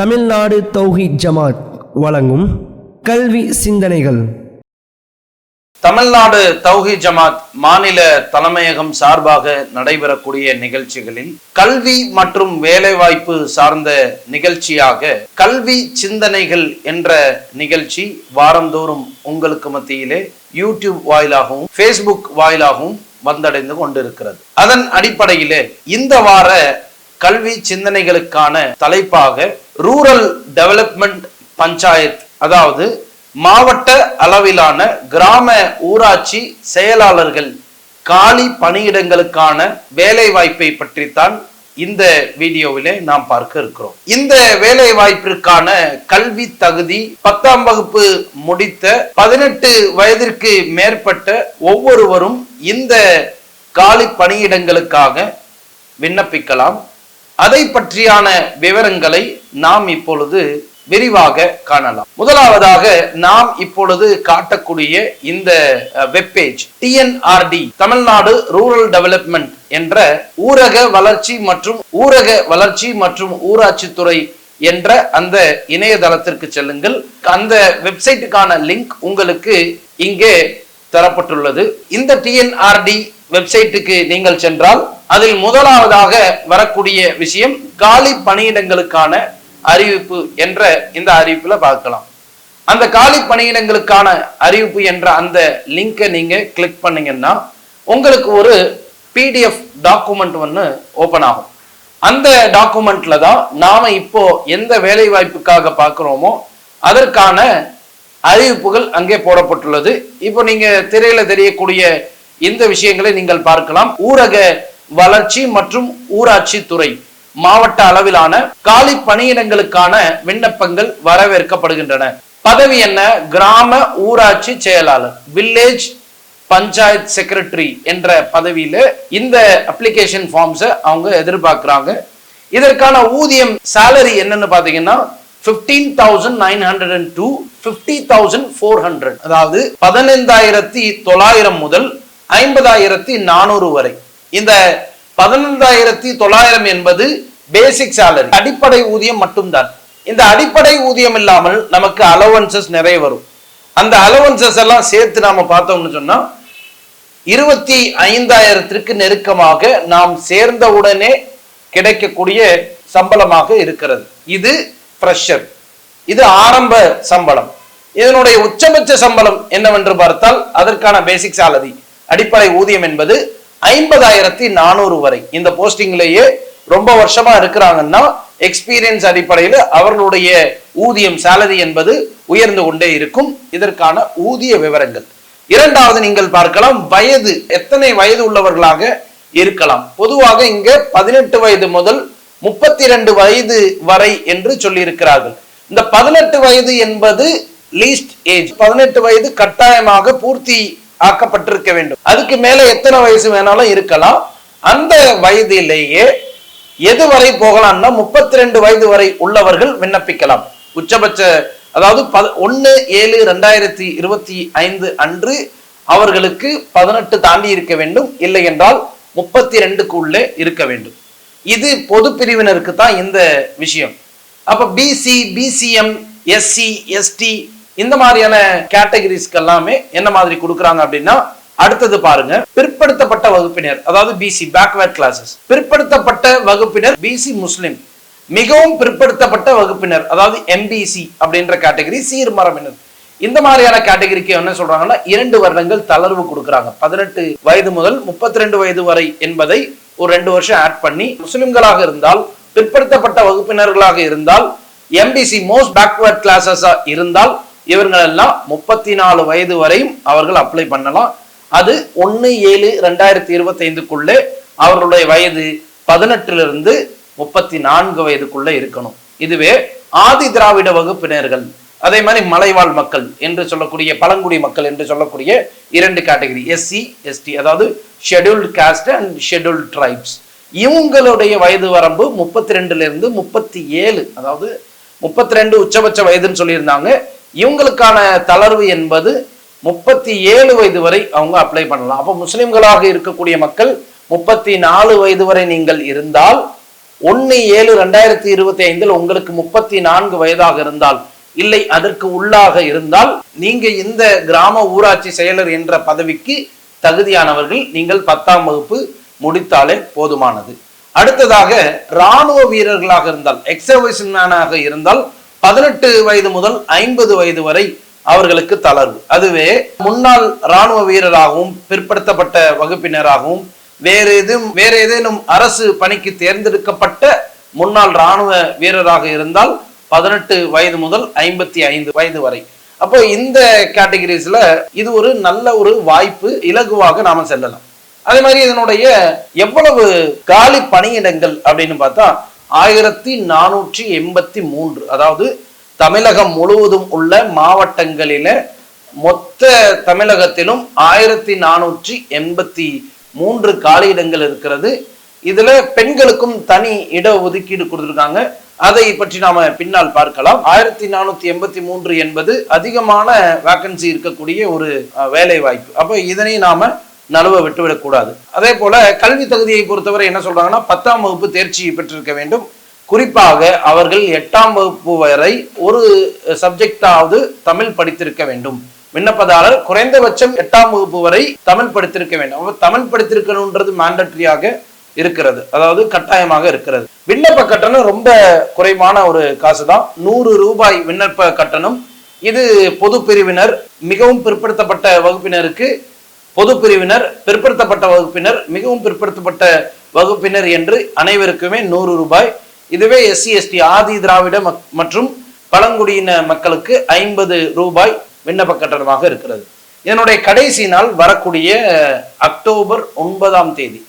தமிழ்நாடு தௌஹி ஜமாத் வழங்கும் கல்வி சிந்தனைகள். தமிழ்நாடு தௌஹி ஜமாத் மாநில தலைமையகம் சார்பாக நடைபெறக்கூடிய நிகழ்ச்சிகளில் கல்வி மற்றும் வேலைவாய்ப்பு சார்ந்த நிகழ்ச்சியாக கல்வி சிந்தனைகள் என்ற நிகழ்ச்சி வாரந்தோறும் உங்களுக்கு மத்தியிலே யூடியூப் வாயிலாகவும் ஃபேஸ்புக் வாயிலாகவும் வந்தடைந்து கொண்டிருக்கிறது. அதன் அடிப்படையிலே இந்த வார கல்வி சிந்தனைகளுக்கான தலைப்பாக ரூரல் டெவலப்மெண்ட் பஞ்சாயத் அதாவது மாவட்ட அளவிலான கிராம ஊராட்சி செயலாளர்கள் காலி பணியிடங்களுக்கான வேலை வாய்ப்பை பற்றித்தான் இந்த வீடியோவிலே நாம் பார்க்க இருக்கிறோம். இந்த வேலை வாய்ப்பிற்கான கல்வி தகுதி பத்தாம் வகுப்பு முடித்த பதினெட்டு வயதிற்கு மேற்பட்ட ஒவ்வொருவரும் இந்த காலி பணியிடங்களுக்காக விண்ணப்பிக்கலாம். அதை பற்றியான விவரங்களை நாம் இப்பொழுது விரிவாக காணலாம். முதலாவதாக நாம் இப்பொழுது காட்டக்கூடிய இந்த webpage TNRD Tamil Nadu rural development என்ற ஊரக வளர்ச்சி மற்றும் ஊரக வளர்ச்சி மற்றும் ஊராட்சித்துறை என்ற அந்த இணையதளத்திற்கு செல்லுங்கள். அந்த வெப்சைட்டுக்கான லிங்க் உங்களுக்கு இங்கே தரப்பட்டுள்ளது. இந்த டிஎன்ஆர்டி வெப்சைட்டுக்கு நீங்கள் சென்றால் அதில் முதலாவதாக வரக்கூடிய விஷயம் காலி பணியிடங்களுக்கான அறிவிப்பு என்ற இந்த அறிவிப்புல பார்க்கலாம். அந்த காலி பணியிடங்களுக்கான அறிவிப்பு என்ற அந்த லிங்கை நீங்க கிளிக் பண்ணீங்கன்னா உங்களுக்கு ஒரு பிடிஎஃப் டாக்குமெண்ட் ஒன்று ஓபன் ஆகும். அந்த டாக்குமெண்ட்ல தான் நாம இப்போ எந்த வேலை வாய்ப்புக்காக பார்க்குறோமோ அதற்கான அறிவிப்புகள் அங்கே போடப்பட்டுள்ளது. இப்போ நீங்க திரையில தெரியக்கூடிய இந்த விஷயங்களை நீங்கள் பார்க்கலாம். ஊரக வளர்ச்சி மற்றும் ஊராட்சி துறை மாவட்ட அளவிலான காலி பணியிடங்களுக்கான விண்ணப்பங்கள் வரவேற்கப்படுகின்றன. பதவி என்ன? கிராம ஊராட்சி செயலாளர் வில்லேஜ் பஞ்சாயத் செக்ரட்டரி என்ற பதவியில இந்த அப்ளிகேஷன் ஃபார்ம்ஸை அவங்க எதிர்பார்க்கிறாங்க. இதற்கான ஊதியம் சேலரி என்னன்னு பாத்தீங்கன்னா fifteen thousand nine hundred and to fifty thousand four hundred அதாவது பதினைந்தாயிரத்தி தொள்ளாயிரம் முதல் ஐம்பதாயிரத்தி நானூறு வரை. இந்த பதினைந்தாயிரத்தி தொள்ளாயிரம் என்பது பேசிக் சேலரி அடிப்படை ஊதியம் மட்டும்தான். இந்த அடிப்படை ஊதியம் இல்லாமல் நமக்கு அலவன்சஸ் நிறைய வரும். அந்த அலவன்சஸ் எல்லாம் சேர்த்து நாம பார்த்தோம்னு சொன்னா இருபத்தி ஐந்தாயிரத்திற்கு நெருக்கமாக நாம் சேர்ந்தவுடனே கிடைக்கக்கூடிய சம்பளமாக இருக்கிறது. இது ஃப்ரெஷர் இது ஆரம்ப சம்பளம். இதனுடைய உச்சபட்ச சம்பளம் என்னவென்று பார்த்தால் அதற்கான பேசிக் சாலரி அடிப்படை ஊதியம் என்பது ஐம்பதாயிரத்தி நானூறு வரை. இந்த போஸ்டிங்லேயே ரொம்ப வருஷமா இருக்கிறாங்கன்னா எக்ஸ்பீரியன்ஸ் அடிப்படையில் அவர்களுடைய ஊதியம் சாலரி என்பது உயர்ந்து கொண்டே இருக்கும். இதற்கான ஊதிய விவரங்கள். இரண்டாவது நீங்கள் பார்க்கலாம் வயது. எத்தனை வயது உள்ளவர்களாக இருக்கலாம். பொதுவாக இங்க பதினெட்டு வயது முதல் முப்பத்தி ரெண்டு வயது வரை என்று சொல்லியிருக்கிறார்கள். இந்த பதினெட்டு வயது என்பது லீஸ்ட் ஏஜ் பதினெட்டு வயது கட்டாயமாக பூர்த்தி ஆக்கப்பட்டிருக்க வேண்டும். அதுக்கு மேல எத்தனை வயசு வேணாலும் இருக்கலாம். அந்த வயதிலேயே எது வரை போகலாம்னா முப்பத்தி ரெண்டு வயது வரை உள்ளவர்கள் விண்ணப்பிக்கலாம். உச்சபட்ச அதாவது ப ஒன்னு ஏழு ரெண்டாயிரத்தி இருபத்தி ஐந்து அன்று அவர்களுக்கு பதினெட்டு தாண்டி இருக்க வேண்டும். இல்லை என்றால் முப்பத்தி ரெண்டுக்கு உள்ளே இருக்க வேண்டும். இது பொது பிரிவினருக்கு தான் இந்த விஷயம். அப்ப பிசி பிசிஎம் எஸ்சி எஸ்டி இந்த மாதிரியான கேட்டகரிஸ்க்கு எல்லாமே என்ன மாதிரி கொடுக்குறாங்க அப்படின்னா அடுத்தது பாருங்க. பிற்படுத்தப்பட்ட வகுப்பினர் அதாவது பிசி பேக்வேர்ட் கிளாஸஸ் பிற்படுத்தப்பட்ட வகுப்பினர் பிசி முஸ்லிம் மிகவும் பிற்படுத்தப்பட்ட வகுப்பினர் அதாவது எம்பிசி அப்படின்ற கேட்டகரி சீர்மரபினர் இந்த மாதிரியான கேட்டகரிக்கு என்ன சொல்றாங்கன்னா இரண்டு வருடங்கள் தளர்வு கொடுக்குறாங்க. பதினெட்டு வயது முதல் முப்பத்தி ரெண்டு வயது வரை என்பதை ஒரு ரெண்டு வருஷம் ஆட் பண்ணி முஸ்லிம்களாக இருந்தால் பிற்படுத்தப்பட்ட வகுப்பினர்களாக இருந்தால் எம்பிசி மோஸ்ட் பேக்வர்ட் கிளாஸஸா இருந்தால் இவர்கள் எல்லாம் முப்பத்தி நாலு வயது வரையும் அவர்கள் அப்ளை பண்ணலாம். அது ஒன்னு ஏழு ரெண்டாயிரத்தி இருபத்தி ஐந்துக்குள்ளே அவர்களுடைய வயது பதினெட்டிலிருந்து முப்பத்தி நான்கு வயதுக்குள்ளே இருக்கணும். இதுவே ஆதி திராவிட வகுப்பினர்கள் அதே மாதிரி மலைவாழ் மக்கள் என்று சொல்லக்கூடிய பழங்குடி மக்கள் என்று சொல்லக்கூடிய இரண்டு கேட்டகரி எஸ்சி எஸ்டி அதாவது scheduled caste and scheduled tribes இவங்களுடைய வயது வரம்பு முப்பத்தி ரெண்டுலேருந்து முப்பத்தி ஏழு அதாவது முப்பத்தி ரெண்டு உச்சபட்ச வயதுன்னு சொல்லியிருந்தாங்க. இவங்களுக்கான தளர்வு என்பது முப்பத்தி ஏழு வயது வரை அவங்க அப்ளை பண்ணலாம். அப்போ முஸ்லிம்களாக இருக்கக்கூடிய மக்கள் முப்பத்தி நாலு வயது வரை நீங்கள் இருந்தால் ஒன்று ஏழு ரெண்டாயிரத்தி இருபத்தி ஐந்தில் உங்களுக்கு முப்பத்தி நான்கு வயதாக இருந்தால் இல்லை அதற்கு உள்ளாக இருந்தால் நீங்க இந்த கிராம ஊராட்சி செயலர் என்ற பதவிக்கு தகுதியானவர்கள் நீங்கள் பத்தாம் வகுப்பு முடித்தாலே போதுமானது. அடுத்ததாக ராணுவ வீரர்களாக இருந்தால் எக்ஸர்வைஸ்மேனாக இருந்தால் பதினெட்டு வயது முதல் ஐம்பது வயது வரை அவர்களுக்கு தளர்வு. அதுவே முன்னாள் ராணுவ வீரராகவும் பிற்படுத்தப்பட்ட வகுப்பினராகவும் வேறு எதுவும் வேற ஏதேனும் அரசு பணிக்கு தேர்ந்தெடுக்கப்பட்ட முன்னாள் ராணுவ வீரராக இருந்தால் பதினெட்டு வயது முதல் ஐம்பத்தி ஐந்து வயது வரை. அப்போ இந்த கேட்டகரிஸ்ல இது ஒரு நல்ல ஒரு வாய்ப்பு இலகுவாக நாம செல்லலாம். அதே மாதிரி இதனுடைய எவ்வளவு காலி பணியிடங்கள் அப்படின்னு பார்த்தா ஆயிரத்தி நானூற்றி எண்பத்தி மூன்று. அதாவது தமிழகம் முழுவதும் உள்ள மாவட்டங்களில மொத்த தமிழகத்திலும் ஆயிரத்தி நானூற்றி எண்பத்தி மூன்று காலியிடங்கள் இருக்கிறது. இதுல பெண்களுக்கும் தனி இட ஒதுக்கீடு கொடுத்துருக்காங்க. அதை பற்றி நாம பின்னால் பார்க்கலாம். ஆயிரத்தி நானூத்தி எண்பத்தி மூன்று என்பது அதிகமான வேக்கன்சி இருக்கக்கூடிய ஒரு வேலை வாய்ப்பு அப்போ இதனை நாம நழுவ விட்டுவிடக்கூடாது அதே போல கல்வி தகுதியை பொறுத்தவரை என்ன சொல்றாங்கன்னா பத்தாம் வகுப்பு தேர்ச்சி பெற்றிருக்க வேண்டும். குறிப்பாக அவர்கள் எட்டாம் வகுப்பு வரை ஒரு சப்ஜெக்டாவது தமிழ் படித்திருக்க வேண்டும். விண்ணப்பதாரர் குறைந்தபட்சம் எட்டாம் வகுப்பு வரை தமிழ் படித்திருக்க வேண்டும். தமிழ் படித்திருக்கணுன்றது மேண்டட்ரியாக இருக்கிறது. அதாவது கட்டாயமாக இருக்கிறது. விண்ணப்ப கட்டணம் ரொம்ப குறைவான ஒரு காசு தான் நூறு ரூபாய் விண்ணப்ப கட்டணம். இது பொது பிரிவினர் மிகவும் பிற்படுத்தப்பட்ட வகுப்பினருக்கு பொது பிரிவினர் பிற்படுத்தப்பட்ட வகுப்பினர் மிகவும் பிற்படுத்தப்பட்ட வகுப்பினர் என்று அனைவருக்குமே நூறு ரூபாய். இதுவே எஸ்சி எஸ்டி ஆதி திராவிட மக்- மற்றும் பழங்குடியின மக்களுக்கு ஐம்பது ரூபாய் விண்ணப்ப கட்டணமாக இருக்கிறது. இதனுடைய கடைசி நாள் வரக்கூடிய அக்டோபர் ஒன்பதாம் தேதி.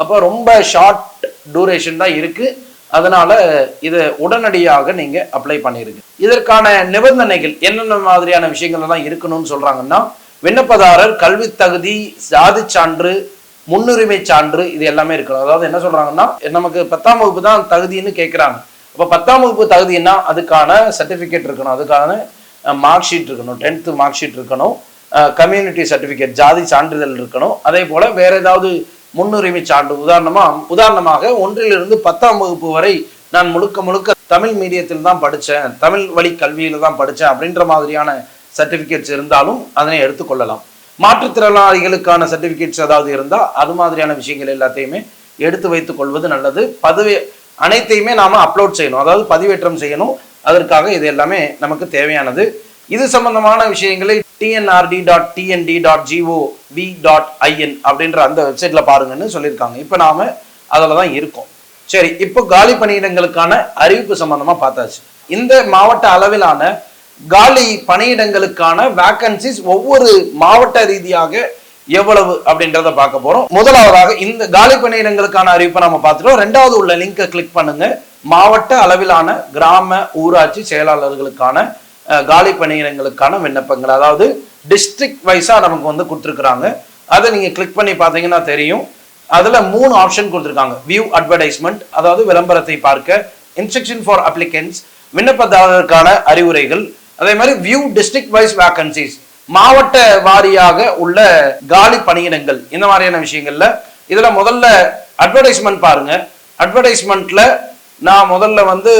அப்போ ரொம்ப ஷார்ட் டூரேஷன் தான் இருக்கு. அதனால இதை உடனடியாக நீங்க அப்ளை பண்ணிருங்க. இதற்கான நிபந்தனைகள் என்னென்ன மாதிரியான விஷயங்கள் எல்லாம் இருக்கணும்னு சொல்றாங்கன்னா விண்ணப்பதாரர் கல்வி தகுதி சாதி சான்று முன்னுரிமை சான்று இது எல்லாமே இருக்கணும் அதாவது என்ன சொல்றாங்கன்னா நமக்கு பத்தாம் வகுப்பு தான் தகுதின்னு கேட்குறாங்க அப்போ பத்தாம் வகுப்பு தகுதின்னா அதுக்கான சர்டிஃபிகேட் இருக்கணும். அதுக்கான மார்க் ஷீட் இருக்கணும். டென்த்து மார்க் ஷீட் இருக்கணும். கம்யூனிட்டி சர்டிஃபிகேட் ஜாதி சான்றிதழ் இருக்கணும். அதே போல் வேற ஏதாவது முன்னுரிமை சான்று. உதாரணமா உதாரணமாக ஒன்றிலிருந்து பத்தாம் வகுப்பு வரை நான் முழுக்க முழுக்க தமிழ் மீடியத்தில் தான் படித்தேன் தமிழ் வழி கல்வியில தான் படித்தேன் அப்படின்ற மாதிரியான சர்டிஃபிகேட்ஸ் இருந்தாலும் அதனை எடுத்துக்கொள்ளலாம் மாற்றுத்திறனாளிகளுக்கான சர்டிஃபிகேட்ஸ் ஏதாவது இருந்தால் அது மாதிரியான விஷயங்கள் எல்லாத்தையுமே எடுத்து வைத்துக் கொள்வது நல்லது. பதவி அனைத்தையுமே நாம் அப்லோட் செய்யணும். அதாவது பதிவேற்றம் செய்யணும். அதற்காக இது எல்லாமே நமக்கு தேவையானது. இது சம்பந்தமான விஷயங்களை TNRD dot TNT dot GO V dot IN அப்படின்ற அந்த வெப்சைட்ல பாருங்கன்னு சொல்லியிருக்காங்க. இப்போ நாம அதில் தான் இருக்கோம். சரி இப்போ காலி பணியிடங்களுக்கான அறிவிப்பு சம்பந்தமா பார்த்தாச்சு. இந்த மாவட்ட அளவிலான காலி பணியிடங்களுக்கான வேக்கன்சிஸ் ஒவ்வொரு மாவட்ட ரீதியாக எவ்வளவு அப்படின்றத பார்க்க போறோம். முதலாவதாக இந்த காலி பணியிடங்களுக்கான அறிவிப்பை நம்ம பார்த்துட்டோம். ரெண்டாவது உள்ள லிங்கை கிளிக் பண்ணுங்க. மாவட்ட அளவிலான கிராம ஊராட்சி செயலாளர்களுக்கான காலி பணியிடங்களுக்கான விண்ணப்பங்கள். அதாவது டிஸ்ட்ரிக்ட் வைஸா நமக்கு வந்து கொடுத்துருக்குறாங்க. அதை நீங்க கிளிக் பண்ணி பார்த்தீங்கன்னா தெரியும். அதுல மூணு ஆப்ஷன் கொடுத்துருக்காங்க. வியூ அட்வர்டைஸ்மெண்ட் அதாவது விளம்பரத்தை பார்க்க இன்ஸ்ட்ரக்ஷன் ஃபார் அப்ளிகன்ஸ் விண்ணப்பதாரருக்கான அறிவுரைகள் அதே மாதிரி வியூ டிஸ்ட்ரிக்ட் வைஸ் வேகன்சிஸ் மாவட்ட வாரியாக உள்ள காலி பணியிடங்கள் இந்த மாதிரியான விஷயங்கள்ல. இதுல முதல்ல அட்வர்டைஸ்மெண்ட் பாருங்க. அட்வர்டைஸ்மெண்ட்ல நான் முதல்ல வந்து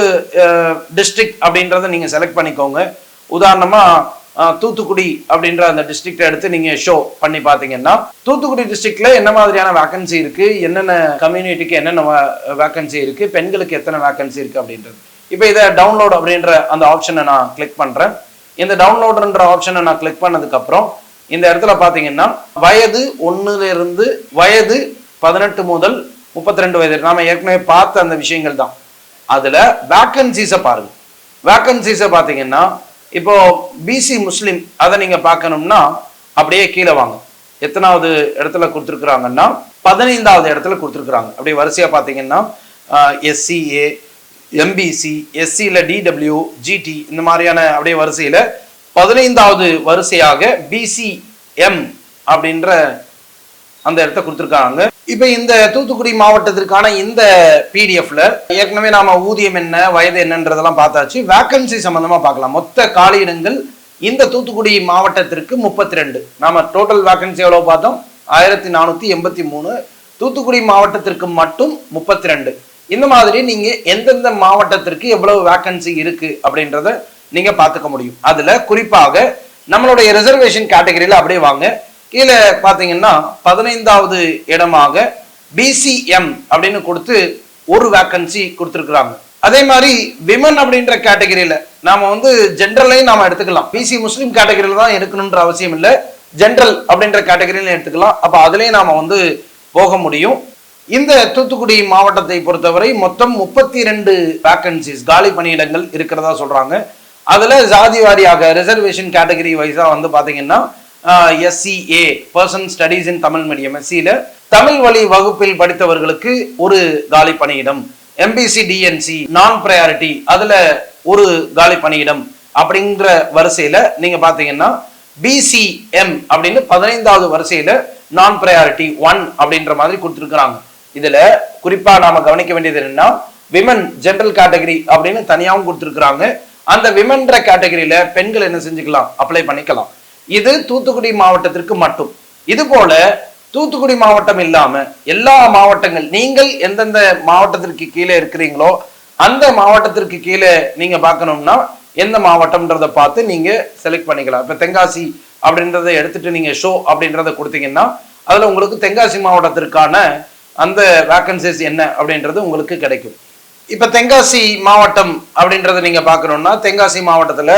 டிஸ்ட்ரிக்ட் அப்படின்றத நீங்க செலக்ட் பண்ணிக்கோங்க. உதாரணமா தூத்துக்குடி அப்படின்ற அந்த டிஸ்ட்ரிக்ட் எடுத்து நீங்க ஷோ பண்ணி பாத்தீங்கன்னா தூத்துக்குடி டிஸ்ட்ரிக்ட்ல என்ன மாதிரியான வேக்கன்சி இருக்கு? என்னென்ன கம்யூனிட்டிக்கு என்னென்ன வேக்கன்சி இருக்கு? பெண்களுக்கு எத்தனை வேக்கன்சி இருக்கு அப்படின்றது. இப்போ இதை டவுன்லோட் அப்படின்ற அந்த ஆப்ஷனை நான் கிளிக் பண்றேன். இந்த டவுன்லோடுன்ற ஆப்ஷனை நான் கிளிக் பண்ணதுக்கு அப்புறம் இந்த இடத்துல பாத்தீங்கன்னா வயது ஒண்ணுல இருந்து வயது பதினெட்டு முதல் முப்பத்தி ரெண்டு வயது நாம ஏற்கனவே பார்த்த அந்த விஷயங்கள் தான். அதுல வேக்கன்சிஸை பாருங்க. வேக்கன்சிஸை பார்த்தீங்கன்னா இப்போ பிசி முஸ்லீம் அதை நீங்க பார்க்கணும்னா அப்படியே கீழே வாங்க. எத்தனாவது இடத்துல கொடுத்துருக்குறாங்கன்னா பதினைந்தாவது இடத்துல கொடுத்துருக்குறாங்க. அப்படியே வரிசையாக பார்த்தீங்கன்னா எஸ்சிஏ எம்பிசி எஸ்சியில் டிடபிள்யூ ஜிடி இந்த மாதிரியான அப்படியே வரிசையில் பதினைந்தாவது வரிசையாக பிசிஎம் அப்படின்ற அந்த இடத்த கொடுத்துருக்காங்க. இப்போ இந்த தூத்துக்குடி மாவட்டத்திற்கான இந்த பிடிஎஃப்ல ஏற்கனவே நாம ஊதியம் என்ன வயது என்னன்றதெல்லாம் பார்த்தாச்சு. வேக்கன்சி சம்பந்தமா பார்க்கலாம். மொத்த காலியிடங்கள் இந்த தூத்துக்குடி மாவட்டத்திற்கு முப்பத்தி ரெண்டு நாம டோட்டல் வேக்கன்சி எவ்வளவு பார்த்தோம்? ஆயிரத்தி நானூத்தி எண்பத்தி மூணு. தூத்துக்குடி மாவட்டத்திற்கு மட்டும் முப்பத்தி ரெண்டு இந்த மாதிரி நீங்க எந்தெந்த மாவட்டத்திற்கு எவ்வளவு வேக்கன்சி இருக்கு அப்படின்றத நீங்க பார்த்துக்க முடியும். அதுல குறிப்பாக நம்மளுடைய ரிசர்வேஷன் கேட்டகரியில அப்படியே வாங்க. இதில் பாத்தீங்கன்னா பதினைந்தாவது இடமாக பிசிஎம் அப்படின்னு கொடுத்து ஒரு வேக்கன்சி கொடுத்துருக்குறாங்க. அதே மாதிரி விமன் அப்படின்ற கேட்டகரியில நாம வந்து ஜென்ரலையும் நாம எடுத்துக்கலாம். பிசி முஸ்லீம் கேட்டகரியில தான் இருக்கணுன்ற அவசியம் இல்லை. ஜென்ரல் அப்படின்ற கேட்டகரியில எடுத்துக்கலாம். அப்ப அதுலேயும் நாம வந்து போக முடியும். இந்த தூத்துக்குடி மாவட்டத்தை பொறுத்தவரை மொத்தம் முப்பத்தி ரெண்டு வேக்கன்சிஸ் காலி பணியிடங்கள் இருக்கிறதா சொல்றாங்க. அதுல ஜாதி வாரியாக ரிசர்வேஷன் கேட்டகரி வைஸா வந்து பாத்தீங்கன்னா SCA person studies in Tamil medium எஸ்சியில் Tamil வழி வகுப்பில் படித்தவர்களுக்கு ஒரு காலி பணியிடம். எம்பிசி டிஎன்சி நான் ப்ரையாரிட்டி அதுல ஒரு காலி பணியிடம் அப்படிங்கிற வரிசையில நீங்க பாத்தீங்கன்னா பிசிஎம் அப்படின்னு பதினைந்தாவது வரிசையில நான் ப்ரையாரிட்டி ஒன் அப்படின்ற மாதிரி கொடுத்துருக்குறாங்க. இதுல குறிப்பா நாம கவனிக்க வேண்டியது என்னன்னா விமன் ஜென்ரல் கேட்டகரி அப்படின்னு தனியாகவும் கொடுத்துருக்குறாங்க. அந்த விமன்ற கேட்டகரியில் பெண்கள் என்ன செஞ்சுக்கலாம்? அப்ளை பண்ணிக்கலாம். இது தூத்துக்குடி மாவட்டத்திற்கு மட்டும். இது போல தூத்துக்குடி மாவட்டம் இல்லாம எல்லா மாவட்டங்கள் நீங்கள் எந்தெந்த மாவட்டத்திற்கு கீழே இருக்கிறீங்களோ அந்த மாவட்டத்திற்கு கீழே நீங்க பார்க்கணும்னா எந்த மாவட்டம்ன்றத பார்த்து நீங்க செலக்ட் பண்ணிக்கலாம். இப்ப தென்காசி அப்படின்றத எடுத்துட்டு நீங்க ஷோ அப்படின்றத கொடுத்தீங்கன்னா அதுல உங்களுக்கு தென்காசி மாவட்டத்திற்கான அந்த வேக்கன்சிஸ் என்ன அப்படின்றது உங்களுக்கு கிடைக்கும். இப்ப தென்காசி மாவட்டம் அப்படின்றத நீங்க பார்க்கணுன்னா தென்காசி மாவட்டத்துல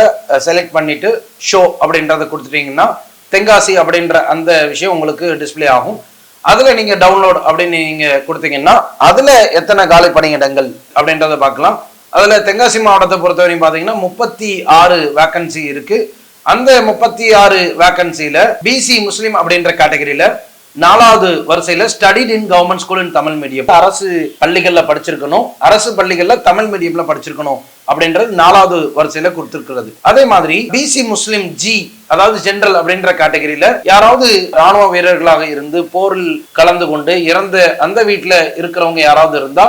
செலக்ட் பண்ணிட்டு ஷோ அப்படின்றத கொடுத்துட்டீங்கன்னா தென்காசி அப்படின்ற அந்த விஷயம் உங்களுக்கு டிஸ்பிளே ஆகும். அதுல நீங்க டவுன்லோட் அப்படின்னு நீங்க கொடுத்தீங்கன்னா அதுல எத்தனை காலி பணியிடங்கள் அப்படின்றத பார்க்கலாம். அதுல தென்காசி மாவட்டத்தை பொறுத்தவரையும் பாத்தீங்கன்னா முப்பத்தி ஆறு வேக்கன்சி இருக்கு. அந்த முப்பத்தி ஆறு வேக்கன்சியில் பிசி முஸ்லீம் அப்படின்ற கேட்டகரியில நாலாவது வரிசையில studied in government school in Tamil medium அரசு பள்ளிகள்ல படிச்சிருக்கணும். அரசு பள்ளிகள்ல தமிழ் மீடியம்ல படிச்சிருக்கணும் அப்படின்றது நாலாவது வரிசையில கொடுத்திருக்கிறது. அதே மாதிரி பிசி முஸ்லிம் ஜி அதாவது ஜென்ரல் அப்படின்ற கேட்டகரியில யாராவது ராணுவ வீரர்களாக இருந்து போரில் கலந்து கொண்டு இறந்த அந்த வீட்டுல இருக்கிறவங்க யாராவது இருந்தா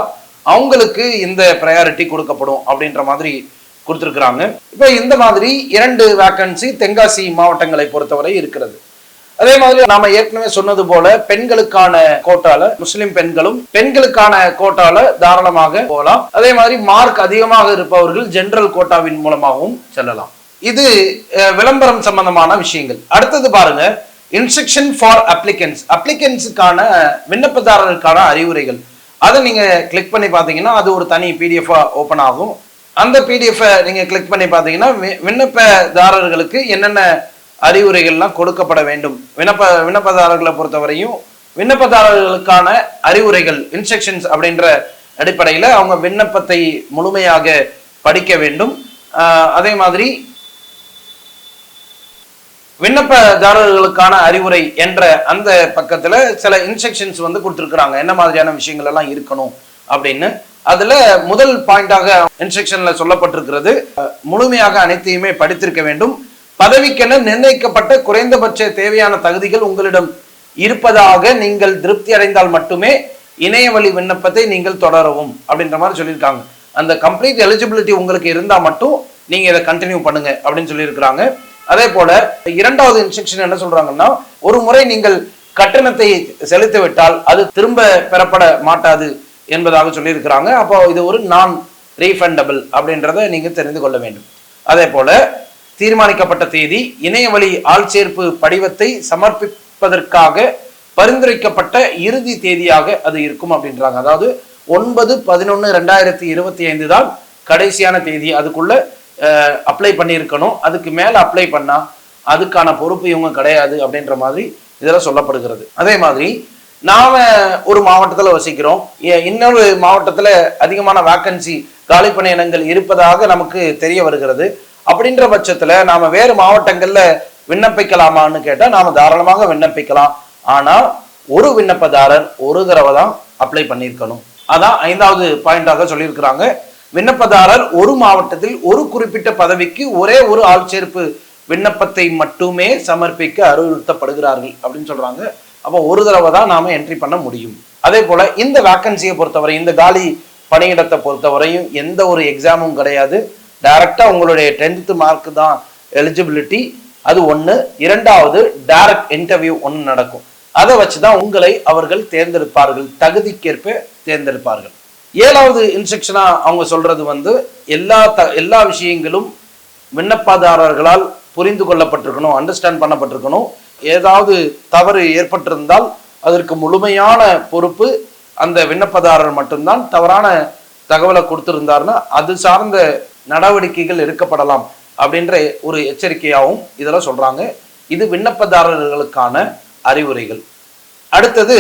அவங்களுக்கு இந்த ப்ரையாரிட்டி கொடுக்கப்படும் அப்படின்ற மாதிரி கொடுத்துருக்குறாங்க. இப்போ இந்த மாதிரி இரண்டு வேக்கன்சி தென்காசி மாவட்டங்களை பொறுத்தவரை இருக்கிறது. அதே மாதிரி நாம ஏற்கனவே சொன்னது போல பெண்களுக்கான கோட்டால முஸ்லிம் பெண்களும் பெண்களுக்கான கோட்டால தாராளமாக போகலாம். அதே மாதிரி மார்க் அதிகமாக இருப்பவர்கள் ஜென்ரல் கோட்டாவின் மூலமாகவும் செல்லலாம். இது விளம்பரம் சம்பந்தமான விஷயங்கள். அடுத்தது பாருங்க இன்ஸ்ட்ரக்ஷன் ஃபார் அப்ளிகன்ஸ் அப்ளிகன்ஸுக்கான விண்ணப்பதாரர்களுக்கான அறிவுரைகள். அதை நீங்க கிளிக் பண்ணி பார்த்தீங்கன்னா அது ஒரு தனி பிடிஎஃப் ஓப்பன் ஆகும். அந்த பிடிஎஃப் நீங்க கிளிக் பண்ணி பார்த்தீங்கன்னா வி- விண்ணப்பதாரர்களுக்கு என்னென்ன அறிவுரைகள்லாம் கொடுக்கப்பட வேண்டும். விண்ணப்ப விண்ணப்பதாரர்களை பொறுத்தவரையும் விண்ணப்பதாரர்களுக்கான அறிவுரைகள் இன்ஸ்ட்ரக்ஷன்ஸ் அப்படின்ற அடிப்படையில் அவங்க விண்ணப்பத்தை முழுமையாக படிக்க வேண்டும். அதே மாதிரி விண்ணப்பதாரர்களுக்கான அறிவுரை என்ற அந்த பக்கத்துல சில இன்ஸ்ட்ரக்ஷன்ஸ் வந்து கொடுத்துருக்குறாங்க. என்ன மாதிரியான விஷயங்கள் எல்லாம் இருக்கணும் அப்படின்னு. அதுல முதல் பாயிண்டாக இன்ஸ்ட்ரக்ஷன்ல சொல்லப்பட்டிருக்கிறது. முழுமையாக அனைத்தையுமே படித்திருக்க வேண்டும். பதவிக்கென நிர்ணயிக்கப்பட்ட குறைந்தபட்ச தேவையான தகுதிகள் உங்களிடம் இருப்பதாக நீங்கள் திருப்தி அடைந்தால் மட்டுமே இணையவழி விண்ணப்பத்தை நீங்கள் தொடரவும் அப்படின்ற மாதிரி சொல்லியிருக்காங்க. அந்த கம்ப்ளீட் எலிஜிபிலிட்டி உங்களுக்கு இருந்தால் மட்டும் நீங்கள் இதை கண்டினியூ பண்ணுங்க அப்படின்னு சொல்லியிருக்கிறாங்க. அதே போல இரண்டாவது இன்ஸ்ட்ரக்ஷன் என்ன சொல்றாங்கன்னா ஒரு முறை நீங்கள் கட்டணத்தை செலுத்தி விட்டால் அது திரும்ப பெறப்பட மாட்டாது என்பதாக சொல்லியிருக்கிறாங்க. அப்போ இது ஒரு நான் ரீஃபண்டபிள் அப்படின்றத நீங்கள் தெரிந்து கொள்ள வேண்டும். அதே போல தீர்மானிக்கப்பட்ட தேதி இணையவழி ஆள் சேர்ப்பு படிவத்தை சமர்ப்பிப்பதற்காக பரிந்துரைக்கப்பட்ட இறுதி தேதியாக அது இருக்கும் அப்படின்றாங்க. அதாவது ஒன்பது பதினொன்று ரெண்டாயிரத்தி இருபத்தி ஐந்து தான் கடைசியான தேதி. அதுக்குள்ள அப்ளை பண்ணியிருக்கணும். அதுக்கு மேலே அப்ளை பண்ணால் அதுக்கான பொறுப்பு இவங்க கிடையாது அப்படின்ற மாதிரி இதெல்லாம் சொல்லப்படுகிறது. அதே மாதிரி நாம் ஒரு மாவட்டத்தில் வசிக்கிறோம். இன்னொரு மாவட்டத்தில் அதிகமான வேக்கன்சி காலி பணியிடங்கள் இருப்பதாக நமக்கு தெரிய வருகிறது. அப்படின்ற பட்சத்துல நாம வேறு மாவட்டங்கள்ல விண்ணப்பிக்கலாமான்னு கேட்டா நாம தாராளமாக விண்ணப்பிக்கலாம். ஆனா ஒரு விண்ணப்பதாரர் ஒரு தடவை தான் அப்ளை பண்ணியிருக்கணும். அதான் ஐந்தாவது பாயிண்டாக சொல்லியிருக்கிறாங்க. விண்ணப்பதாரர் ஒரு மாவட்டத்தில் ஒரு குறிப்பிட்ட பதவிக்கு ஒரே ஒரு ஆள் சேர்ப்பு விண்ணப்பத்தை மட்டுமே சமர்ப்பிக்க அறிவுறுத்தப்படுகிறார்கள் அப்படின்னு சொல்றாங்க. அப்போ ஒரு தடவை தான் நாம என்ட்ரி பண்ண முடியும். அதே போல இந்த வேக்கன்சியை பொறுத்தவரை இந்த காலி பணியிடத்தை பொறுத்தவரையும் எந்த ஒரு எக்ஸாமும் கிடையாது. டைரக்டாக உங்களுடைய டென்த்து மார்க் தான் எலிஜிபிலிட்டி அது ஒன்று இரண்டாவது டைரக்ட் இன்டர்வியூ ஒன்று நடக்கும். அதை வச்சு தான் உங்களை அவர்கள் தேர்ந்தெடுப்பார்கள். தகுதிக்கேற்ப தேர்ந்தெடுப்பார்கள். ஏழாவது இன்ஸ்ட்ரக்ஷனாக அவங்க சொல்கிறது வந்து எல்லா த எல்லா விஷயங்களும் விண்ணப்பதாரர்களால் புரிந்து கொள்ளப்பட்டிருக்கணும் அண்டர்ஸ்டாண்ட் பண்ணப்பட்டிருக்கணும். ஏதாவது தவறு ஏற்பட்டிருந்தால் அதற்கு முழுமையான பொறுப்பு அந்த விண்ணப்பதாரர் மட்டும்தான் தவறான தகவலை கொடுத்திருந்தாருன்னா அது சார்ந்த நடவடிக்கைகள் எடுக்கப்படலாம் அப்படின்ற ஒரு எச்சரிக்கையாகவும் இதெல்லாம் சொல்றாங்க. இது விண்ணப்பதாரர்களுக்கான அறிவுரைகள். அடுத்தது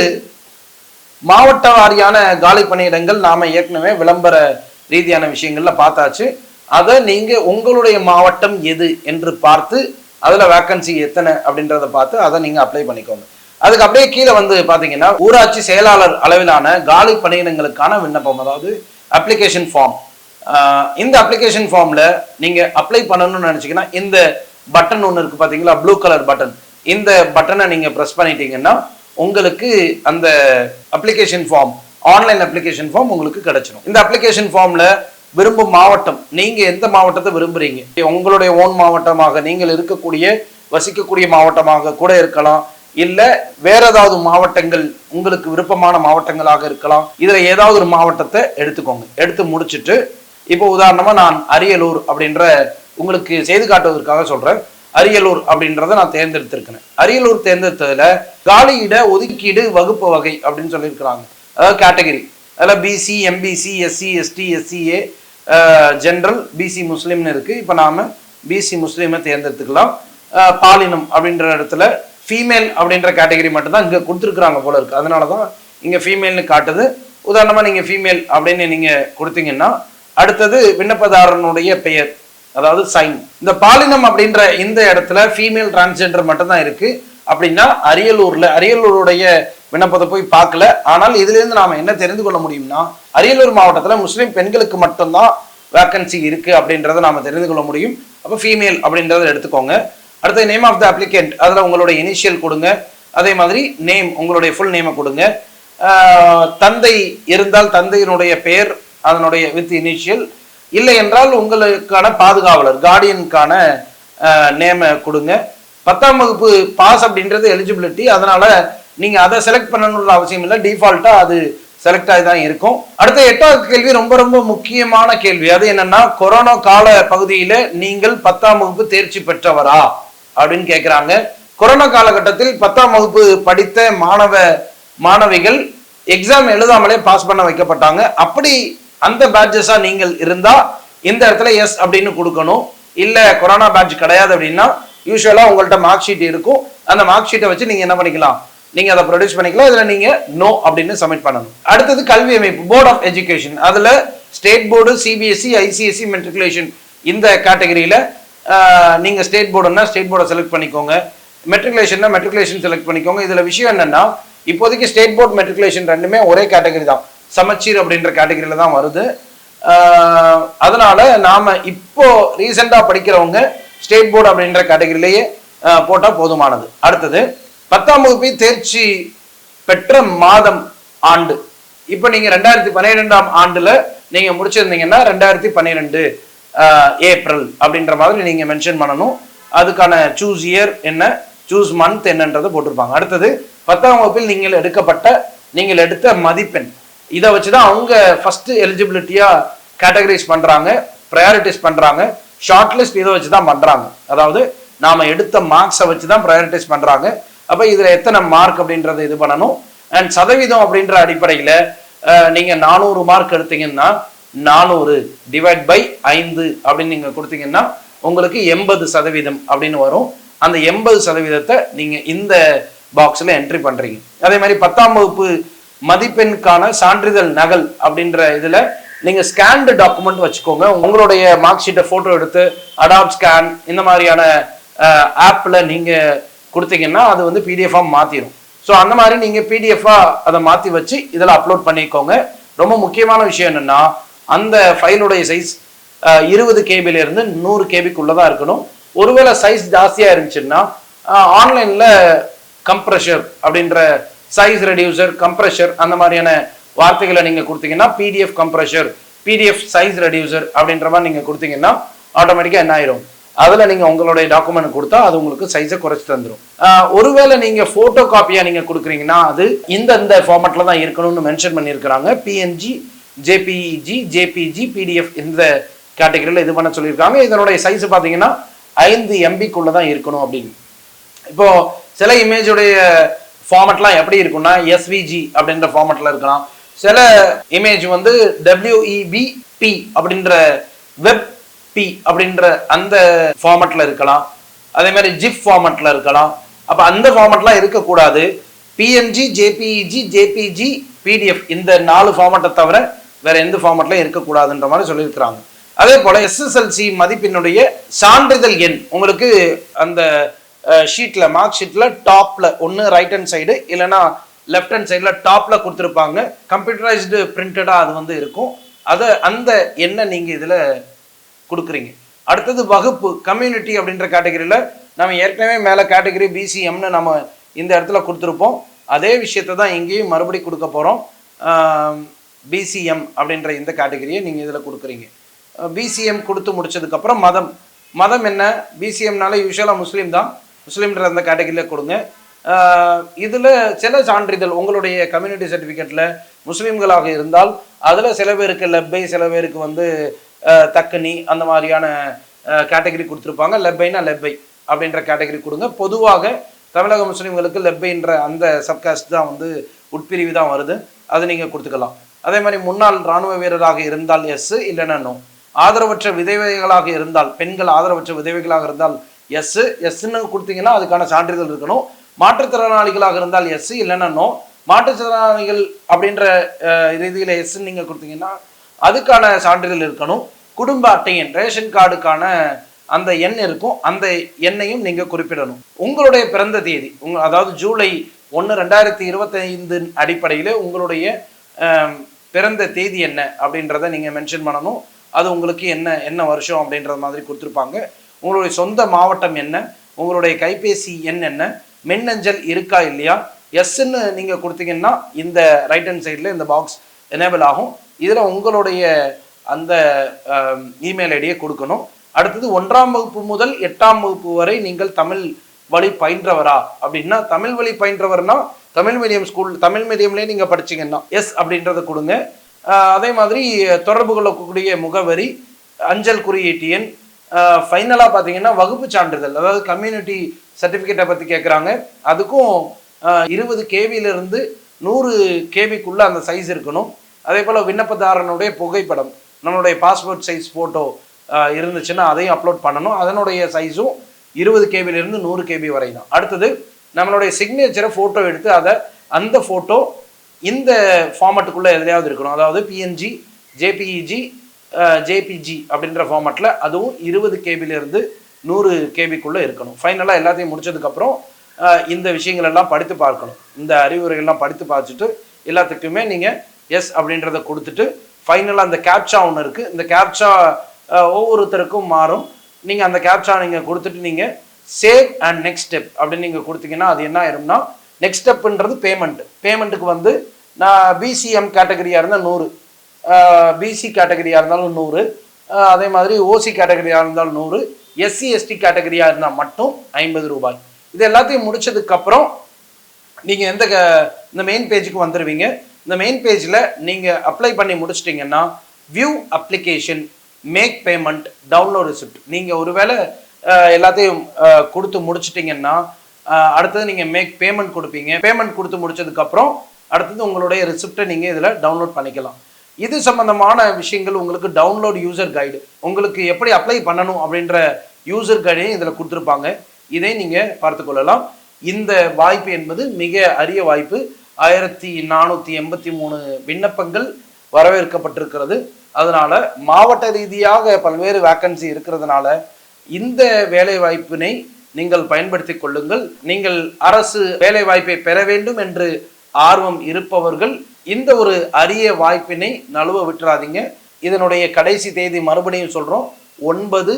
மாவட்ட வாரியான காலி பணியிடங்கள் நாம ஏற்கனவே விளம்பர ரீதியான விஷயங்கள்ல பார்த்தாச்சு. அதை நீங்க உங்களுடைய மாவட்டம் எது என்று பார்த்து அதுல வேக்கன்சி எத்தனை அப்படின்றத பார்த்து அதை நீங்க அப்ளை பண்ணிக்கோங்க. அதுக்கு அப்படியே கீழே வந்து பாத்தீங்கன்னா ஊராட்சி செயலாளர் அளவிலான காலி பணியிடங்களுக்கான விண்ணப்பம் அதாவது அப்ளிகேஷன் ஃபார்ம் இந்த அப்ளிகேஷன் ஃபார்ம்ல நீங்க அப்ளை பண்ணணும்னு நினைச்சீங்கன்னா இந்த பட்டன் ஒன்று இருக்கு பார்த்தீங்களா ப்ளூ கலர் பட்டன் இந்த பட்டனை நீங்க ப்ரெஸ் பண்ணிட்டீங்கன்னா உங்களுக்கு அந்த application form online application form உங்களுக்கு கிடைச்சிடும் இந்த அப்ளிகேஷன் ஃபார்ம்ல விரும்பும் மாவட்டம் நீங்க எந்த மாவட்டத்தை விரும்புறீங்க? உங்களுடைய ஓன் மாவட்டமாக நீங்கள் இருக்கக்கூடிய வசிக்கக்கூடிய மாவட்டமாக கூட இருக்கலாம். இல்ல வேற ஏதாவது மாவட்டங்கள் உங்களுக்கு விருப்பமான மாவட்டங்களாக இருக்கலாம். இதுல ஏதாவது ஒரு மாவட்டத்தை எடுத்துக்கோங்க. எடுத்து முடிச்சுட்டு இப்போ உதாரணமா நான் அரியலூர் அப்படின்ற உங்களுக்கு செய்து காட்டுவதற்காக சொல்றேன். அரியலூர் அப்படின்றத நான் தேர்ந்தெடுத்திருக்கிறேன். அரியலூர் தேர்ந்தெடுத்ததுல காலியிட ஒதுக்கீடு வகுப்பு வகை அப்படின்னு சொல்லியிருக்கிறாங்க. அதாவது கேட்டகரி. அதில் BC MBC SC ST SCA general BC முஸ்லீம்னு இருக்குது இப்போ நாம் பிசி முஸ்லீமை தேர்ந்தெடுத்துக்கலாம். பாலினம் அப்படின்ற இடத்துல ஃபீமேல் அப்படின்ற கேட்டகரி மட்டும்தான் இங்கே கொடுத்துருக்குறாங்க போல இருக்குது அதனால தான் இங்கே ஃபீமேல்னு காட்டுது. உதாரணமாக நீங்கள் ஃபீமேல் அப்படின்னு நீங்கள் கொடுத்தீங்கன்னா அடுத்தது விண்ணப்பதாரனுடைய பெயர் அதாவது சைன் இந்த பாலினம் அப்படின்ற இந்த இடத்துல ஃபீமேல் டிரான்ஸ்ஜெண்டர் மட்டும்தான் இருக்கு. அப்படின்னா அரியலூர்ல அரியலூருடைய விண்ணப்பத்தை போய் பார்க்கல. ஆனால் இதுலேருந்து நாம் நாம என்ன தெரிந்து கொள்ள முடியும்னா அரியலூர் மாவட்டத்தில் முஸ்லீம் பெண்களுக்கு மட்டும்தான் வேக்கன்சி இருக்கு அப்படின்றத நாம தெரிந்து கொள்ள முடியும். அப்போ ஃபீமேல் அப்படின்றத எடுத்துக்கோங்க. அடுத்து நேம் ஆஃப் த அப்ளிகேண்ட் அதில் உங்களுடைய இனிஷியல் கொடுங்க. அதே மாதிரி நேம் உங்களுடைய ஃபுல் நேமை கொடுங்க. தந்தை இருந்தால் தந்தையினுடைய பெயர் அதனுடைய வித் இனிஷியல் இல்லை என்றால் உங்களுக்கான பாதுகாவலர் கார்டியனுக்கான நேமை கொடுங்க. பத்தாம் வகுப்பு பாஸ் அப்படின்றது எலிஜிபிலிட்டி அதனால நீங்கள் அதை செலக்ட் பண்ணணுன்ற அவசியம் இல்லை. டிஃபால்ட்டாக அது செலக்ட் ஆகி தான் இருக்கும். அடுத்த எட்டாவது கேள்வி ரொம்ப ரொம்ப முக்கியமான கேள்வி. அது என்னன்னா கொரோனா கால பகுதியில் நீங்கள் பத்தாம் வகுப்பு தேர்ச்சி பெற்றவரா? அப்படின்னு கேட்குறாங்க கொரோனா காலகட்டத்தில் பத்தாம் வகுப்பு படித்த மாணவ மாணவிகள் எக்ஸாம் எழுதாமலே பாஸ் பண்ண வைக்கப்பட்டாங்க. அப்படி அந்த பேட்சஸா நீங்கள் இருந்தா இந்த இடத்துல எஸ் அப்படின்னு கொடுக்கணும். இல்ல கொரோனா பேட்ச் கிடையாது அப்படின்னா யூஸ்வலா உங்கள்ட்ட மார்க் ஷீட் இருக்கும். அந்த மார்க் ஷீட்டை வச்சு நீங்க என்ன பண்ணிக்கலாம்? நீங்க அதை ப்ரொடியூஸ் பண்ணிக்கலாம். இதுல நீங்க நோ அப்படின்னு சப்மிட் பண்ணணும். அடுத்தது கல்வி அமைப்பு போர்ட் ஆஃப் எஜுகேஷன் அதுல state board CBSE ICSE matriculation இந்த கேட்டகரியில நீங்க ஸ்டேட் போர்டுன்னா ஸ்டேட் போர்டை செலக்ட் பண்ணிக்கோங்க. மெட்ரிகுலேஷன்னா மெட்ரிகுலேஷன் செலக்ட் பண்ணிக்கோங்க. இதுல விஷயம் என்னன்னா இப்போதைக்கு ஸ்டேட் போர்ட் மெட்ரிகுலேஷன் ரெண்டுமே ஒரே கேட்டகரி தான். சமச்சீர் அப்படின்ற கேட்டகரியில தான் வருது. அதனால நாம இப்போ ரீசெண்டா படிக்கிறவங்க ஸ்டேட் போர்டு அப்படின்ற கேட்டகரியிலேயே போட்டால் போதுமானது. அடுத்தது பத்தாம் வகுப்பை தேர்ச்சி பெற்ற மாதம் ஆண்டு. இப்போ நீங்கள் ரெண்டாயிரத்தி பன்னிரெண்டாம் ஆண்டில் நீங்கள் முடிச்சிருந்தீங்கன்னா ரெண்டாயிரத்தி பன்னிரெண்டு ஏப்ரல் அப்படின்ற மாதிரி நீங்கள் மென்ஷன் பண்ணணும். அதுக்கான சூஸ் இயர் என்ன சூஸ் மந்த் என்னன்றதை போட்டிருப்பாங்க. அடுத்தது பத்தாம் வகுப்பில் நீங்கள் எடுக்கப்பட்ட நீங்கள் எடுத்த மதிப்பெண். இதை வச்சு தான் அவங்க ஃபஸ்ட்டு எலிஜிபிலிட்டியாக கேட்டகரைஸ் பண்ணுறாங்க ப்ரையாரிட்டிஸ் பண்ணுறாங்க ஷார்ட் லிஸ்ட் இதை வச்சு தான் பண்ணுறாங்க அதாவது நாம் எடுத்த மார்க்ஸை வச்சு தான் ப்ரையாரிட்டிஸ் பண்ணுறாங்க அப்போ இதில் எத்தனை மார்க் அப்படின்றத இது பண்ணணும். அண்ட் சதவீதம் அப்படின்ற அடிப்படையில் நீங்கள் நானூறு மார்க் எடுத்தீங்கன்னா நானூறு டிவைட் பை ஐந்து அப்படின்னு நீங்கள் கொடுத்தீங்கன்னா உங்களுக்கு எண்பது சதவீதம் அப்படின்னு வரும். அந்த எண்பது சதவீதத்தை நீங்கள் இந்த பாக்ஸில் என்ட்ரி பண்ணுறீங்க அதே மாதிரி பத்தாம் வகுப்பு மதிப்பெண்கான சான்றிதழ் நகல் அப்படின்ற இதுல நீங்க ஸ்கேன்டு டாக்குமெண்ட் வச்சுக்கோங்க. உங்களுடைய மார்க் ஷீட்டை போட்டோ எடுத்து அடாப்ட் ஸ்கேன் இந்த மாதிரியான ஆப்ல நீங்க கொடுத்தீங்கன்னா அது வந்து பிடிஎஃபா மாத்திரும். ஸோ அந்த மாதிரி நீங்க பிடிஎஃபா அதை மாத்தி வச்சு இதில் அப்லோட் பண்ணிக்கோங்க. ரொம்ப முக்கியமான விஷயம் என்னன்னா அந்த ஃபைலுடைய சைஸ் இருபது கேபிலிருந்து நூறு கேபிக்குள்ளே தான் இருக்கணும். ஒருவேளை சைஸ் ஜாஸ்தியாக இருந்துச்சுன்னா ஆன்லைனில் கம்ப்ரெஷர் அப்படின்ற சைஸ் ரெடியூசர் கம்ப்ரெஷர் அந்த மாதிரியான வார்த்தைகளை நீங்க கொடுத்தீங்கன்னா PDF compressor PDF size reducer அப்படின்ற மாதிரி நீங்க கொடுத்தீங்கன்னா ஆட்டோமேட்டிக்காக என்ன ஆயிரும்? அதில் நீங்கள் உங்களுடைய டாக்குமெண்ட் கொடுத்தா அது உங்களுக்கு சைஸை குறைச்சி தந்துடும் ஒருவேளை நீங்கள் ஃபோட்டோ காப்பியாக நீங்கள் கொடுக்குறீங்கன்னா அது இந்த இந்த ஃபார்மெட்டில் தான் இருக்கணும்னு மென்ஷன் பண்ணியிருக்கிறாங்க. பிஎன்ஜி ஜேபிஇஜி ஜேபிஜி பிடிஎஃப் இந்த கேட்டகரியில் இது பண்ண சொல்லியிருக்காங்க. இதனுடைய சைஸ் பார்த்தீங்கன்னா ஐந்து எம்பிக்குள்ளே தான் இருக்கணும் அப்படின்னு. இப்போது சில இமேஜுடைய ஃபார்மட்லாம் எப்படி இருக்கும்னா எஸ்விஜி அப்படின்ற ஃபார்மெட்டில் இருக்கலாம். சில இமேஜ் வந்து டபிள்யூஇபி பி அப்படின்ற வெப் பி அப்படின்ற அந்த ஃபார்மெட்டில் இருக்கலாம். அதே மாதிரி ஜிப் ஃபார்மெட்டில் இருக்கலாம். அப்போ அந்த ஃபார்மட்லாம் இருக்கக்கூடாது. பிஎன்ஜி ஜேபிஇஜி ஜேபிஜி பிடிஎஃப் இந்த நாலு ஃபார்மட்டை தவிர வேற எந்த ஃபார்மட்லையும் இருக்கக்கூடாதுன்ற மாதிரி சொல்லியிருக்கிறாங்க. அதே போல எஸ்எஸ்எல்சி மதிப்பினுடைய சான்றிதழ் எண் உங்களுக்கு அந்த ஷீட்டில் மார்க் ஷீட்டில் டாப்பில் ஒன்று ரைட் ஹேண்ட் சைடு இல்லைன்னா லெஃப்ட் ஹேண்ட் சைடில் டாப்பில் கொடுத்துருப்பாங்க. கம்ப்யூட்டரைஸ்டு பிரிண்டடாக அது வந்து இருக்கும். அதை அந்த எண்ணெய் நீங்கள் இதில் கொடுக்குறீங்க. அடுத்தது வகுப்பு கம்யூனிட்டி அப்படின்ற கேட்டகரியில் நம்ம ஏற்கனவே மேலே கேட்டகரி பிசிஎம்னு நம்ம இந்த இடத்துல கொடுத்துருப்போம். அதே விஷயத்தை தான் இங்கேயும் மறுபடி கொடுக்க போகிறோம் பிசிஎம் அப்படின்ற இந்த கேட்டகரியை நீங்கள் இதில் கொடுக்குறீங்க. பிசிஎம் கொடுத்து முடிச்சதுக்கப்புறம் மதம். மதம் என்ன? பிசிஎம்னால யூஸ்வலாக முஸ்லீம் தான். முஸ்லீம்ன்ற அந்த கேட்டகரியில் கொடுங்க. இதில் சில சான்றிதழ் உங்களுடைய கம்யூனிட்டி சர்டிஃபிகேட்டில் முஸ்லீம்களாக இருந்தால் அதில் சில பேருக்கு லெப்பை சில பேருக்கு வந்து தக்கனி அந்த மாதிரியான கேட்டகரி கொடுத்துருப்பாங்க. லெப்பைனா லெப்பை அப்படின்ற கேட்டகரி கொடுங்க. பொதுவாக தமிழக முஸ்லீம்களுக்கு லெப்பைன்ற அந்த சப்காஸ்ட் தான் வந்து உட்பிரிவு தான் வருது. அதை நீங்கள் கொடுத்துக்கலாம். அதே மாதிரி முன்னாள் ராணுவ வீரராக இருந்தால் எஸ் இல்லைன்னா நோ ஆதரவற்ற விதவைகளாக இருந்தால் பெண்கள் ஆதரவற்ற விதவைகளாக இருந்தால் எஸ் எஸ்ன்னு கொடுத்தீங்கன்னா அதுக்கான சான்றிதழ் இருக்கணும். மாற்றுத்திறனாளிகளாக இருந்தால் எஸ் இல்லைன்னா நோ மாற்றுத்திறனாளிகள் அப்படின்ற ரீதியில் ரீதியில எஸ் கொடுத்தீங்கன்னா அதுக்கான சான்றிதழ் இருக்கணும். குடும்ப அட்டையின் ரேஷன் கார்டுக்கான அந்த எண் இருக்கும். அந்த எண்ணையும் நீங்கள் குறிப்பிடணும். உங்களுடைய பிறந்த தேதி உங்க அதாவது ஜூலை ஒன்று ரெண்டாயிரத்தி இருபத்தைந்து அடிப்படையில் உங்களுடைய பிறந்த தேதி என்ன அப்படின்றத நீங்கள் மென்ஷன் பண்ணணும். அது உங்களுக்கு என்ன என்ன வருஷம் அப்படின்ற மாதிரி கொடுத்துருப்பாங்க. உங்களுடைய சொந்த மாவட்டம் என்ன? உங்களுடைய கைபேசி எண் என்ன? மின்னஞ்சல் இருக்கா இல்லையா? எஸ்ன்னு நீங்கள் கொடுத்தீங்கன்னா இந்த ரைட் ஹேண்ட் சைடில் இந்த பாக்ஸ் எனேபிள் ஆகும். இதில் உங்களுடைய அந்த இமெயில் ஐடியை கொடுக்கணும். அடுத்தது ஒன்றாம் வகுப்பு முதல் எட்டாம் வகுப்பு வரை நீங்கள் தமிழ் வழி பயின்றவரா? அப்படின்னா தமிழ் வழி பயின்றவர்னா தமிழ் மீடியம் ஸ்கூல் தமிழ் மீடியம்லேயே நீங்கள் படிச்சீங்கன்னா எஸ் அப்படின்றத கொடுங்க. அதே மாதிரி தொடர்பு கொள்ளக்கூடிய முகவரி அஞ்சல் குறியீட்டு எண் ஃபைனலாக பார்த்தீங்கன்னா வகுப்பு சான்றிதழ் அதாவது கம்யூனிட்டி சர்டிஃபிகேட்டை பற்றி கேட்குறாங்க அதுக்கும் இருபது கேவியிலிருந்து நூறு கேபிக்குள்ளே அந்த சைஸ் இருக்கணும். அதே போல் விண்ணப்பதாரனுடைய புகைப்படம் நம்மளுடைய பாஸ்போர்ட் சைஸ் ஃபோட்டோ இருந்துச்சுன்னா அதையும் அப்லோட் பண்ணணும். அதனுடைய சைஸும் இருபது கேபிலிருந்து நூறு கேபி வரை தான் அடுத்தது நம்மளுடைய சிக்னேச்சரை ஃபோட்டோ எடுத்து அதை அந்த ஃபோட்டோ இந்த ஃபார்மட்டுக்குள்ளே எதுலையாவது இருக்கணும். அதாவது பிஎன்ஜி ஜேபிஇஜி ஜேபிஜி அப்படின்ற ஃபார்மட்டில் அதுவும் இருபது கேபிலேருந்து நூறு கேபிக்குள்ளே இருக்கணும். ஃபைனலாக எல்லாத்தையும் முடிச்சதுக்கப்புறம் இந்த விஷயங்கள் எல்லாம் படித்து பார்க்கணும். இந்த அறிவுரைகள்லாம் படித்து பார்த்துட்டு எல்லாத்துக்குமே நீங்கள் எஸ் அப்படின்றத கொடுத்துட்டு ஃபைனலாக அந்த கேப்சா ஒன்று இருக்குது இந்த கேப்சா ஒவ்வொருத்தருக்கும் மாறும். நீங்கள் அந்த கேப்சா நீங்கள் கொடுத்துட்டு நீங்கள் சேவ் அண்ட் நெக்ஸ்ட் ஸ்டெப் அப்படின்னு நீங்கள் கொடுத்தீங்கன்னா அது என்ன ஆயிரும்னா நெக்ஸ்ட் ஸ்டெப்புன்றது பேமெண்ட் பேமெண்ட்டுக்கு வந்து நான் பிசிஎம் கேட்டகரியாக இருந்தால் நூறு. பிசி கேட்டகரியாக இருந்தாலும் நூறு. அதே மாதிரி ஓசி கேட்டகரியாக இருந்தாலும் நூறு. எஸ்சி எஸ்டி கேட்டகரியாக இருந்தால் மட்டும் ஐம்பது ரூபாய். இது எல்லாத்தையும் முடிச்சதுக்கப்புறம் நீங்கள் எந்த க- இந்த மெயின் பேஜுக்கு வந்துடுவீங்க இந்த மெயின் பேஜில் நீங்கள் அப்ளை பண்ணி முடிச்சிட்டிங்கன்னா view application make payment download receipt நீங்கள் ஒருவேளை எல்லாத்தையும் கொடுத்து முடிச்சிட்டிங்கன்னா அடுத்தது நீங்கள் மேக் பேமெண்ட் கொடுப்பீங்க. பேமெண்ட் கொடுத்து முடிச்சதுக்கப்புறம் அடுத்தது உங்களுடைய ரிசிப்டை நீங்கள் இதில் டவுன்லோட் பண்ணிக்கலாம். இது சம்பந்தமான விஷயங்கள் உங்களுக்கு டவுன்லோட் யூசர் கைடு உங்களுக்கு எப்படி அப்ளை பண்ணணும் அப்படின்ற யூசர் கைடையும் இதில் கொடுத்துருப்பாங்க. இதை நீங்கள் பார்த்துக்கொள்ளலாம் இந்த வாய்ப்பு என்பது மிக அரிய வாய்ப்பு. ஆயிரத்தி நானூற்றி எண்பத்தி மூணு விண்ணப்பங்கள் வரவேற்கப்பட்டிருக்கிறது. அதனால் மாவட்ட ரீதியாக பல்வேறு வேக்கன்சி இருக்கிறதுனால இந்த வேலைவாய்ப்பினை நீங்கள் பயன்படுத்தி கொள்ளுங்கள். நீங்கள் அரசு வேலைவாய்ப்பை பெற வேண்டும் என்று ஆர்வம் இருப்பவர்கள் இந்த ஒரு அரிய வாய்ப்பினை நழுவ விட்டுறாதீங்க. இதனுடைய கடைசி தேதி மறுபடியும் சொல்கிறோம் ஒன்பது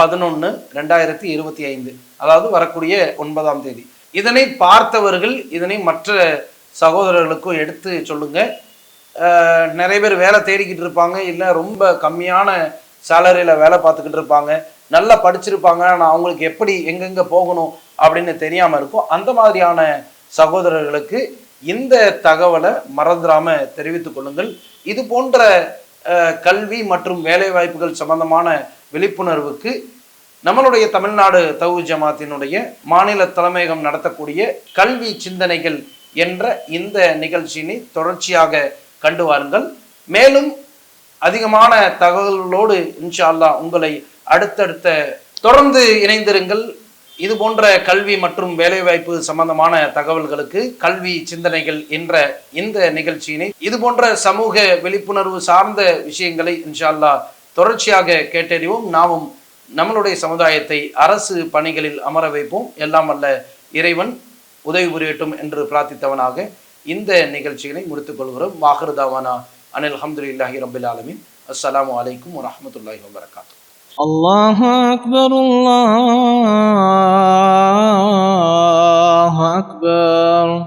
பதினொன்று ரெண்டாயிரத்தி இருபத்தி ஐந்து. அதாவது வரக்கூடிய ஒன்பதாம் தேதி. இதனை பார்த்தவர்கள் இதனை மற்ற சகோதரர்களுக்கும் எடுத்து சொல்லுங்க. நிறைய பேர் வேலை தேடிக்கிட்டு இருப்பாங்க. இல்லை ரொம்ப கம்மியான சேலரியில் வேலை பார்த்துக்கிட்டு இருப்பாங்க. நல்லா படிச்சிருப்பாங்க. ஆனால் அவங்களுக்கு எப்படி எங்கெங்கே போகணும் அப்படின்னு தெரியாமல் இருக்கும். அந்த மாதிரியான சகோதரர்களுக்கு இந்த தகவலை மறந்துடாம தெரிவித்துக் கொள்ளுங்கள். இது போன்ற கல்வி மற்றும் வேலைவாய்ப்புகள் சம்பந்தமான விழிப்புணர்வுக்கு நம்மளுடைய தமிழ்நாடு தவு ஜமாத்தினுடைய மாநில தலைமையகம் நடத்தக்கூடிய கல்வி சிந்தனைகள் என்ற இந்த நிகழ்ச்சியினை தொடர்ச்சியாக கண்டு வாருங்கள். மேலும் அதிகமான தகவல்களோடு இன்ஷா அல்லாஹ் உங்களை அடுத்தடுத்த தொடர்ந்து இணைந்திருங்கள். இது போன்ற கல்வி மற்றும் வேலைவாய்ப்பு சம்பந்தமான தகவல்களுக்கு கல்வி சிந்தனைகள் என்ற இந்த நிகழ்ச்சியினை இது போன்ற சமூக விழிப்புணர்வு சார்ந்த விஷயங்களை இன்ஷா அல்லாஹ் தொடர்ச்சியாக கேட்டறிவோம். நாமும் நம்மளுடைய சமுதாயத்தை அரசு பணிகளில் அமர வைப்போம். எல்லாம் அல்ல இறைவன் உதவி புரியட்டும் என்று பிரார்த்தித்தவனாக இந்த நிகழ்ச்சிகளை முடித்துக்கொள்கிறோம் கொள்கிறோம். வாஹருதாவானா அனில் அஹமதுல்லாஹி ரபில் ஆலமின். அஸ்லாம் அலைக்கும் வரஹ்மத்துல்லாஹி வபரகாத்து الله أكبر الله أكبر.